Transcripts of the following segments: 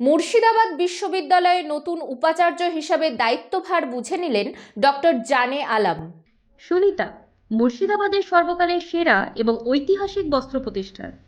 মুর্শিদাবাদ বিশ্ববিদ্যালয়ের নতুন উপাচার্য হিসাবে দায়িত্বভার বুঝে নিলেন ডক্টর জানে আলাম। সুনিতা, মুর্শিদাবাদের সর্বকালের সেরা এবং ঐতিহাসিক বস্ত্র প্রতিষ্ঠান।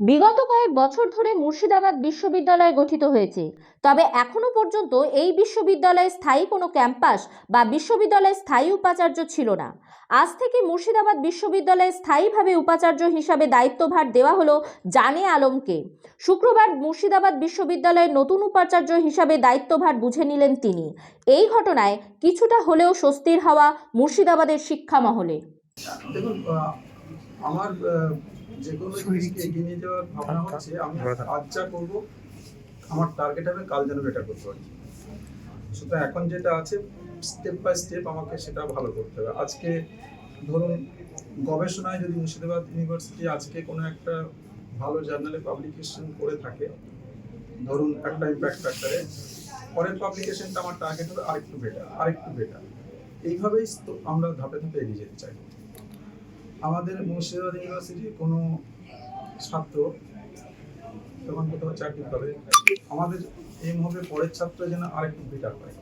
বিগত কয়েক বছর ধরে মুর্শিদাবাদ বিশ্ববিদ্যালয় গঠিত হয়েছে। তবে এখনও পর্যন্ত এই বিশ্ববিদ্যালয়ে স্থায়ী কোনো ক্যাম্পাস বা বিশ্ববিদ্যালয়ে স্থায়ী উপাচার্য ছিল না। আজ থেকে মুর্শিদাবাদ বিশ্ববিদ্যালয়ে স্থায়ীভাবে উপাচার্য হিসাবে দায়িত্বভার দেওয়া হলো জানে আলমকে। শুক্রবার মুর্শিদাবাদ বিশ্ববিদ্যালয়ের নতুন উপাচার্য হিসাবে দায়িত্বভার বুঝে নিলেন তিনি। এই ঘটনায় কিছুটা হলেও স্বস্তির হাওয়া মুর্শিদাবাদের শিক্ষা মহলে আমার যে কোনো জিনিসকে এগিয়ে নিয়ে যাওয়ার ভাবনা হচ্ছে আমি আজ যা করব আমার টার্গেট হবে কাল যেন বেটার করতে পারি। সুতরাং এখন যেটা আছে স্টেপ বাই স্টেপ আমাকে সেটা ভালো করতে হবে। আজকে ধরুন গবেষণায় যদি মুর্শিদাবাদ ইউনিভার্সিটি আজকে কোনো একটা ভালো জার্নালে পাবলিকেশন করে থাকে ধরুন একটা ইম্প্যাক্ট ফ্যাক্টরে পরের পাবলিকেশনটা আমার টার্গেট হবে আরেকটু বেটার আরেকটু বেটার এইভাবেই আমরা ধাপে ধাপে এগিয়ে যেতে চাই। আমাদের মুর্শিদাবাদ ইউনিভার্সিটির কোনো ছাত্র তখন কোথাও চাকরি করে, আমাদের এই মুহূর্তে পরের ছাত্র যেন আরেকটু বেটার পায়